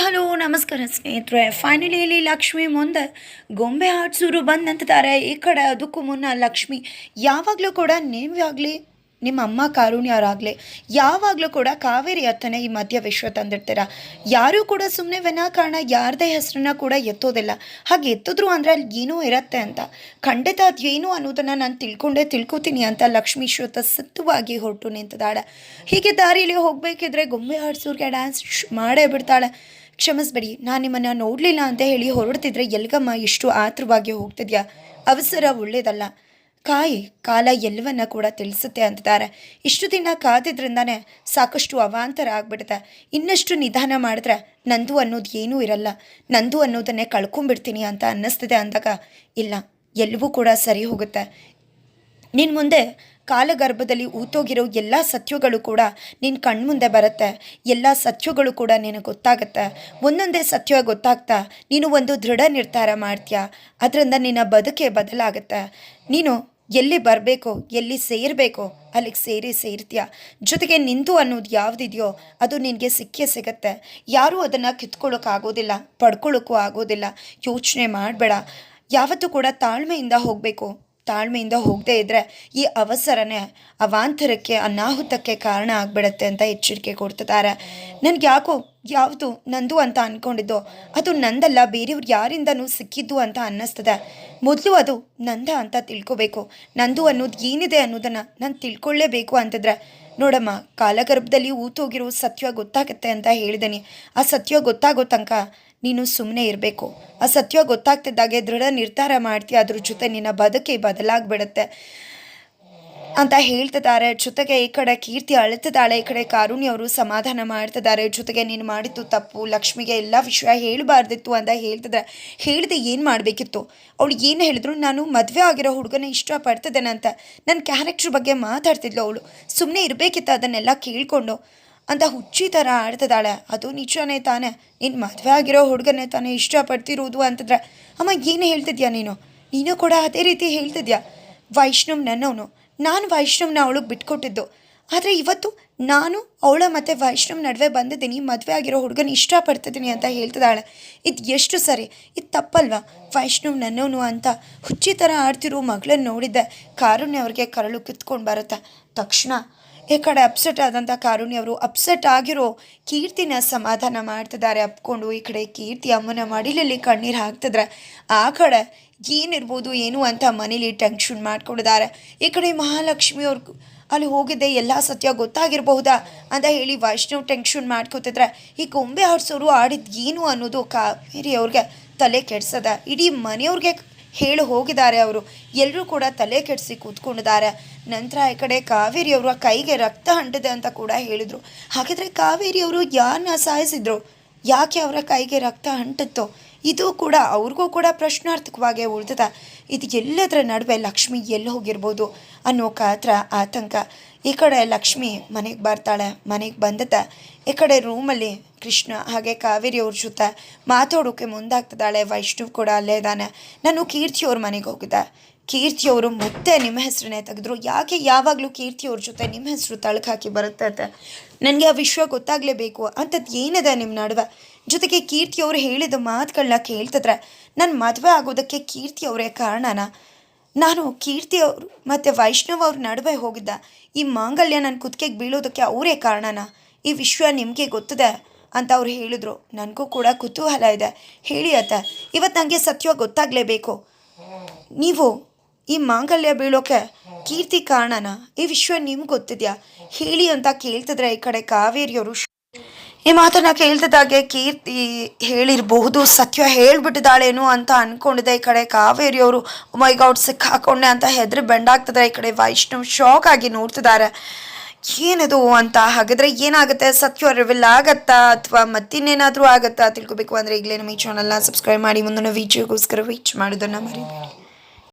Hello, ನಮಸ್ಕಾರ ಸ್ನೇಹಿತರೆ. Finally ಇಲ್ಲಿ ಲಕ್ಷ್ಮಿ ಮುಂದೆ ಗೊಂಬೆ ಆಡ್ಸೋರು ಬಂದು ನಿಂತಿದ್ದಾರೆ ಈ ಕಡೆ ಅದಕ್ಕೂ ಮುನ್ನ ಲಕ್ಷ್ಮಿ, ಯಾವಾಗಲೂ ಕೂಡ ನೀವಾಗಲಿ ನಿಮ್ಮ ಅಮ್ಮ ಕಾರುಣ್ಯರಾಗಲಿ, ಯಾವಾಗಲೂ ಕೂಡ ಕಾವೇರಿ ಹತ್ತನೇ ಈ ಮಧ್ಯ ವಿಶ್ವ ತಂದಿರ್ತೀರ? ಯಾರೂ ಕೂಡ ಸುಮ್ಮನೆ ವಿನಾಕಾರಣ ಯಾರದೇ ಹೆಸರನ್ನ ಕೂಡ ಎತ್ತೋದಿಲ್ಲ. ಹಾಗೆ ಎತ್ತಿದ್ರು ಅಂದರೆ ಅಲ್ಲಿ ಏನೋ ಇರತ್ತೆ ಅಂತ. ಖಂಡಿತ ಅದು ಏನು ಅನ್ನೋದನ್ನು ನಾನು ತಿಳ್ಕೊಂಡೇ ತಿಳ್ಕೊತೀನಿ ಅಂತ ಲಕ್ಷ್ಮೀ ಶ್ರೋತ ಸತ್ವವಾಗಿ ಹೊರಟು ನಿಂತಿದ್ದಾಳೆ. ಹೀಗೆ ದಾರಿಯಲ್ಲಿ ಹೋಗಬೇಕಿದ್ರೆ ಗೊಂಬೆ ಹಾಡ್ಸೋರಿಗೆ ಡ್ಯಾನ್ಸ್ ಮಾಡೇ ಬಿಡ್ತಾಳೆ. ಕ್ಷಮಿಸ್ಬೇಡಿ, ನಾನು ನಿಮ್ಮನ್ನು ನೋಡಲಿಲ್ಲ ಅಂತ ಹೇಳಿ ಹೊರಡ್ತಿದ್ರೆ ಎಲ್ಗಮ್ಮ ಇಷ್ಟು ಆತುರವಾಗಿ ಹೋಗ್ತಿದ್ಯಾ? ಅವಸರ ಒಳ್ಳೇದಲ್ಲ. ಕಾಯಿ, ಕಾಲ ಎಲ್ಲವನ್ನ ಕೂಡ ತಿಳಿಸುತ್ತೆ ಅಂತಿದ್ದಾರೆ. ಇಷ್ಟು ದಿನ ಕಾದಿದ್ರಿಂದಾನೆ ಸಾಕಷ್ಟು ಅವಾಂತರ ಆಗ್ಬಿಡುತ್ತೆ. ಇನ್ನಷ್ಟು ನಿಧಾನ ಮಾಡಿದ್ರೆ ನಂದು ಅನ್ನೋದು ಏನೂ ಇರಲ್ಲ. ನಂದು ಅನ್ನೋದನ್ನೇ ಕಳ್ಕೊಂಡ್ಬಿಡ್ತೀನಿ ಅಂತ ಅನ್ನಿಸ್ತಿದೆ ಅಂದಾಗ, ಇಲ್ಲ ಎಲ್ಲವೂ ಕೂಡ ಸರಿ ಹೋಗುತ್ತೆ. ನಿನ್ನ ಮುಂದೆ ಕಾಲಗರ್ಭದಲ್ಲಿ ಊತೋಗಿರೋ ಎಲ್ಲ ಸತ್ಯಗಳು ಕೂಡ ನಿನ್ನ ಕಣ್ಮುಂದೆ ಬರುತ್ತೆ. ಎಲ್ಲ ಸತ್ಯಗಳು ಕೂಡ ನಿನಗೆ ಗೊತ್ತಾಗುತ್ತೆ. ಒಂದೊಂದೇ ಸತ್ಯ ಗೊತ್ತಾಗ್ತಾ ನೀನು ಒಂದು ದೃಢ ನಿರ್ಧಾರ ಮಾಡ್ತೀಯ. ಅದರಿಂದ ನಿನ್ನ ಬದುಕೆ ಬದಲಾಗುತ್ತೆ. ನೀನು ಎಲ್ಲಿ ಬರಬೇಕೋ, ಎಲ್ಲಿ ಸೇರಬೇಕೋ, ಅಲ್ಲಿಗೆ ಸೇರಿ ಸೇರ್ತೀಯ. ಜೊತೆಗೆ ನಿಂದು ಅನ್ನೋದು ಯಾವುದಿದೆಯೋ ಅದು ನಿನಗೆ ಸಿಕ್ಕೇ ಸಿಗತ್ತೆ. ಯಾರೂ ಅದನ್ನು ಕಿತ್ಕೊಳ್ಳೋಕ್ಕಾಗೋದಿಲ್ಲ ಪಡ್ಕೊಳ್ಳೋಕ್ಕೂ ಆಗೋದಿಲ್ಲ. ಯೋಚನೆ ಮಾಡಬೇಡ. ಯಾವತ್ತೂ ಕೂಡ ತಾಳ್ಮೆಯಿಂದ ಹೋಗಬೇಕು. ತಾಳ್ಮೆಯಿಂದ ಹೋಗದೇ ಇದ್ದರೆ ಈ ಅವಸರನೇ ಅವಾಂತರಕ್ಕೆ, ಅನಾಹುತಕ್ಕೆ ಕಾರಣ ಆಗಿಬಿಡತ್ತೆ ಅಂತ ಎಚ್ಚರಿಕೆ ಕೊಡ್ತಿದ್ದಾರೆ. ನನಗೆ ಯಾಕೋ ಯಾವುದು ನಂದು ಅಂತ ಅಂದ್ಕೊಂಡಿದ್ದೋ ಅದು ನಂದಲ್ಲ, ಬೇರೆಯವ್ರು ಯಾರಿಂದನೂ ಸಿಕ್ಕಿದ್ದು ಅಂತ ಅನ್ನಿಸ್ತದೆ. ಮೊದಲು ಅದು ನಂದ ಅಂತ ತಿಳ್ಕೊಬೇಕು. ನಂದು ಅನ್ನೋದು ಏನಿದೆ ಅನ್ನೋದನ್ನು ನಾನು ತಿಳ್ಕೊಳ್ಳೇಬೇಕು ಅಂತಿದ್ರೆ, ನೋಡಮ್ಮ, ಕಾಲಗರ್ಭದಲ್ಲಿ ಊತೋಗಿರೋ ಸತ್ಯ ಗೊತ್ತಾಗುತ್ತೆ ಅಂತ ಹೇಳಿದ್ದೀನಿ ಆ ಸತ್ಯ ಗೊತ್ತಾಗೋ ತನಕ ನೀನು ಸುಮ್ಮನೆ ಇರಬೇಕು. ಆ ಸತ್ಯ ಗೊತ್ತಾಗ್ತಿದ್ದಾಗೆ ದೃಢ ನಿರ್ಧಾರ ಮಾಡ್ತೀಯ ಅದ್ರ ಜೊತೆ ನಿನ್ನ ಬದುಕಿ ಬದಲಾಗ್ಬಿಡುತ್ತೆ. ಅಂತ ಹೇಳ್ತಿದ್ದಾರೆ. ಜೊತೆಗೆ ಈ ಕಡೆ ಕೀರ್ತಿ ಅಳ್ತಿದ್ದಾಳೆ, ಈ ಕಡೆ ಕಾರುಣ್ಯ ಅವರು ಸಮಾಧಾನ ಮಾಡ್ತಿದ್ದಾರೆ. ಜೊತೆಗೆ ನೀನು ಮಾಡಿದ್ದು ತಪ್ಪು, ಲಕ್ಷ್ಮಿಗೆ ಎಲ್ಲ ವಿಷಯ ಹೇಳಬಾರ್ದಿತ್ತು ಅಂತ ಹೇಳ್ತಿದ್ದಾರೆ. ಹೇಳಿದೆ ಏನು ಮಾಡಬೇಕಿತ್ತು? ಅವಳು ಏನು ಹೇಳಿದ್ರು? ನಾನು ಮದುವೆ ಆಗಿರೋ ಹುಡುಗನ ಇಷ್ಟಪಡ್ತಿದ್ದೇನೆ ಅಂತ ನನ್ನ ಕ್ಯಾರೆಕ್ಟ್ರ್ ಬಗ್ಗೆ ಮಾತಾಡ್ತಿದ್ಲು ಅವಳು. ಸುಮ್ಮನೆ ಇರಬೇಕಿತ್ತು ಅದನ್ನೆಲ್ಲ ಕೇಳಿಕೊಂಡು. ಅಂತ ಹುಚ್ಚಿ ಥರ ಆಡ್ತಿದ್ದಾಳೆ. ಅದು ನಿಜನೇ ತಾನೇ. ನೀನು ಮದುವೆ ಆಗಿರೋ ಹುಡುಗನೇ ತಾನೇ ಇಷ್ಟಪಡ್ತಿರೋದು ಅಂತಂದ್ರೆ ಅಮ್ಮ ಏನು ಹೇಳ್ತಿದ್ಯಾ ನೀನು? ನೀನು ಕೂಡ ಅದೇ ರೀತಿ ಹೇಳ್ತಿದ್ಯಾ? ವೈಷ್ಣವ್ ನನ್ನವನು. ನಾನು ವೈಷ್ಣವ್ನ ಅವಳಿಗೆ ಬಿಟ್ಕೊಟ್ಟಿದ್ದು. ಆದರೆ ಇವತ್ತು ನಾನು ಅವಳ ಮತ್ತು ವೈಷ್ಣವ್ ನಡುವೆ ಬಂದಿದ್ದೀನಿ, ಮದುವೆ ಆಗಿರೋ ಹುಡುಗನ ಇಷ್ಟಪಡ್ತಿದ್ದೀನಿ ಅಂತ ಹೇಳ್ತಿದ್ದಾಳೆ. ಇದು ಎಷ್ಟು ಸರಿ? ಇದು ತಪ್ಪಲ್ವಾ? ವೈಷ್ಣವ್ ನನ್ನವನು ಅಂತ ಹುಚ್ಚಿ ಥರ ಆಡ್ತಿರೋ ಮಗಳನ್ನ ನೋಡಿದ್ದೆ. ಕಾರುಣ್ಯ ಅವ್ರಿಗೆ ಕರಳು ಕಿತ್ಕೊಂಡು ಬರುತ್ತೆ. ತಕ್ಷಣ ಈ ಕಡೆ ಅಪ್ಸೆಟ್ ಆದಂಥ ಕಾರುಣಿ ಅವರು ಅಪ್ಸೆಟ್ ಆಗಿರೋ ಕೀರ್ತಿನ ಸಮಾಧಾನ ಮಾಡ್ತಿದ್ದಾರೆ. ಅಪ್ಕೊಂಡು ಈ ಕಡೆ ಕೀರ್ತಿ ಅಮ್ಮನ ಮಡಿಲಲ್ಲಿ ಕಣ್ಣೀರು ಹಾಕ್ತಿದ್ರೆ ಆ ಕಡೆ ಏನಿರ್ಬೋದು, ಏನು ಅಂತ ಮನೇಲಿ ಟೆನ್ಷನ್ ಮಾಡ್ಕೊಂಡಿದ್ದಾರೆ. ಈ ಕಡೆ ಮಹಾಲಕ್ಷ್ಮಿ ಅಲ್ಲಿ ಹೋಗಿದ್ದೆ, ಎಲ್ಲ ಸತ್ಯ ಗೊತ್ತಾಗಿರಬಹುದಾ ಅಂತ ಹೇಳಿ ವೈಷ್ಣವ್ ಟೆನ್ಷನ್ ಮಾಡ್ಕೋತಿದ್ರೆ ಈ ಗೊಂಬೆ ಆಡ್ಸೋರು ಆಡಿದ್ದು ಏನು ಅನ್ನೋದು ಕಾವೇರಿ ಅವ್ರಿಗೆ ತಲೆ ಕೆಡ್ಸದ. ಇಡೀ ಮನೆಯವ್ರಿಗೆ ಹೇಳಿ ಹೋಗಿದ್ದಾರೆ ಅವರು. ಎಲ್ಲರೂ ಕೂಡ ತಲೆ ಕೆಡಿಸಿ ಕೂತ್ಕೊಂಡಿದ್ದಾರೆ. ನಂತರ ಈ ಕಡೆ ಕಾವೇರಿಯವರು ಕೈಗೆ ರಕ್ತ ಅಂಟಿದೆ ಅಂತ ಕೂಡ ಹೇಳಿದರು. ಹಾಗಿದ್ರೆ ಕಾವೇರಿಯವರು ಯಾರನ್ನ ಸಾಯಿಸಿದ್ರು? ಯಾಕೆ ಅವರ ಕೈಗೆ ರಕ್ತ ಅಂಟುತ್ತೋ? ಇದು ಕೂಡ ಅವ್ರಿಗೂ ಕೂಡ ಪ್ರಶ್ನಾರ್ಥಕವಾಗಿ ಉಳಿದಿದೆ. ಇದು ಎಲ್ಲದರ ನಡುವೆ ಲಕ್ಷ್ಮಿ ಎಲ್ಲಿ ಹೋಗಿರ್ಬೋದು ಅನ್ನೋ ಕಾತ್ರ ಆತಂಕ. ಈ ಕಡೆ ಲಕ್ಷ್ಮಿ ಮನೆಗೆ ಬರ್ತಾಳೆ, ಮನೆಗೆ ಬಂದದ ಈ ಕಡೆ ರೂಮಲ್ಲಿ ಕೃಷ್ಣ ಹಾಗೆ ಕಾವೇರಿ ಅವ್ರ ಜೊತೆ ಮಾತಾಡೋಕೆ ಮುಂದಾಗ್ತದಾಳೆ ವೈಷ್ಣವ್ ಕೂಡ ಅಲ್ಲೇ ಇದ್ದಾನೆ. ನಾನು ಕೀರ್ತಿಯವ್ರ ಮನೆಗೆ ಹೋಗಿದ್ದೆ. ಕೀರ್ತಿಯವರು ಮತ್ತೆ ನಿಮ್ಮ ಹೆಸರನ್ನೇ ತೆಗೆದ್ರು. ಯಾಕೆ ಯಾವಾಗಲೂ ಕೀರ್ತಿಯವ್ರ ಜೊತೆ ನಿಮ್ಮ ಹೆಸರು ತಳಕು ಹಾಕಿ ಬರುತ್ತೆ ಅಂತ. ನನಗೆ ಆ ವಿಶ್ವ ಗೊತ್ತಾಗಲೇಬೇಕು. ಅಂಥದ್ದು ಏನಿದೆ ನಿಮ್ಮ ನಡುವೆ? ಜೊತೆಗೆ ಕೀರ್ತಿಯವರು ಹೇಳಿದ ಮಾತುಗಳನ್ನ ಕೇಳ್ತಿದ್ರೆ ನನ್ನ ಮದುವೆ ಆಗೋದಕ್ಕೆ ಕೀರ್ತಿಯವರೇ ಕಾರಣನ? ನಾನು ಕೀರ್ತಿ ಅವರು ಮತ್ತು ವೈಷ್ಣವ್ ಅವ್ರ ನಡುವೆ ಹೋಗಿದ್ದ ಈ ಮಾಂಗಲ್ಯ ನನ್ನ ಕುತ್ತಿಗೆಗೆ ಬೀಳೋದಕ್ಕೆ ಅವರೇ ಕಾರಣನ? ಈ ವಿಶ್ವ ನಿಮಗೆ ಗೊತ್ತಿದೆ ಅಂತ ಅವ್ರು ಹೇಳಿದ್ರು. ನನಗೂ ಕೂಡ ಕುತೂಹಲ ಇದೆ. ಹೇಳಿ ಅತ್ತ. ಇವತ್ತು ನನಗೆ ಸತ್ಯ ಗೊತ್ತಾಗಲೇಬೇಕು. ನೀವು ಈ ಮಾಂಗಲ್ಯ ಬೀಳೋಕೆ ಕೀರ್ತಿ ಕಾರಣನ? ಈ ವಿಶ್ವ ನಿಮ್ಗೆ ಗೊತ್ತಿದ್ಯಾ? ಹೇಳಿ ಅಂತ ಕೇಳ್ತಿದ್ರೆ ಈ ಕಡೆ ಕಾವೇರಿಯವರು ಈ ಮಾತನ್ನ ಕೇಳ್ತಿದ್ದಾಗೆ ಕೀರ್ತಿ ಹೇಳಿರಬಹುದು, ಸತ್ಯ ಹೇಳ್ಬಿಟ್ಟಿದ್ದಾಳೇನು ಅಂತ ಅನ್ಕೊಂಡಿದೆ ಈ ಕಡೆ ಕಾವೇರಿಯವರು. ಮೈ ಗೌಡ್ ಸಿಕ್ಕಾಕೊಂಡೆ ಅಂತ ಹೆದ್ರಿ ಬೆಂಡಾಗ್ತದೆ ಈ ಕಡೆ ವೈಷ್ಣವ್ ಶಾಕ್ ಆಗಿ ನೋಡ್ತಿದ್ದಾರೆ. ಏನದು ಅಂತ ಹಾಗಾದ್ರೆ ಏನಾಗುತ್ತೆ? ಸತ್ಯ ರಿವಿಲ್ ಆಗತ್ತಾ ಅಥವಾ ಮತ್ತಿನ್ನೇನಾದರೂ ಆಗತ್ತಾ ತಿಳ್ಕೊಬೇಕು ಅಂದರೆ ಈಗಲೇ ನಮ್ಮ ಈ ಚಾನಲ್ನ ಸಬ್ಸ್ಕ್ರೈಬ್ ಮಾಡಿ, ಮುಂದಿನ ವೀಡಿಯೋಗೋಸ್ಕರ ವೀಚ್ ಮಾಡೋದನ್ನ ಮರಿಬೇಡಿ.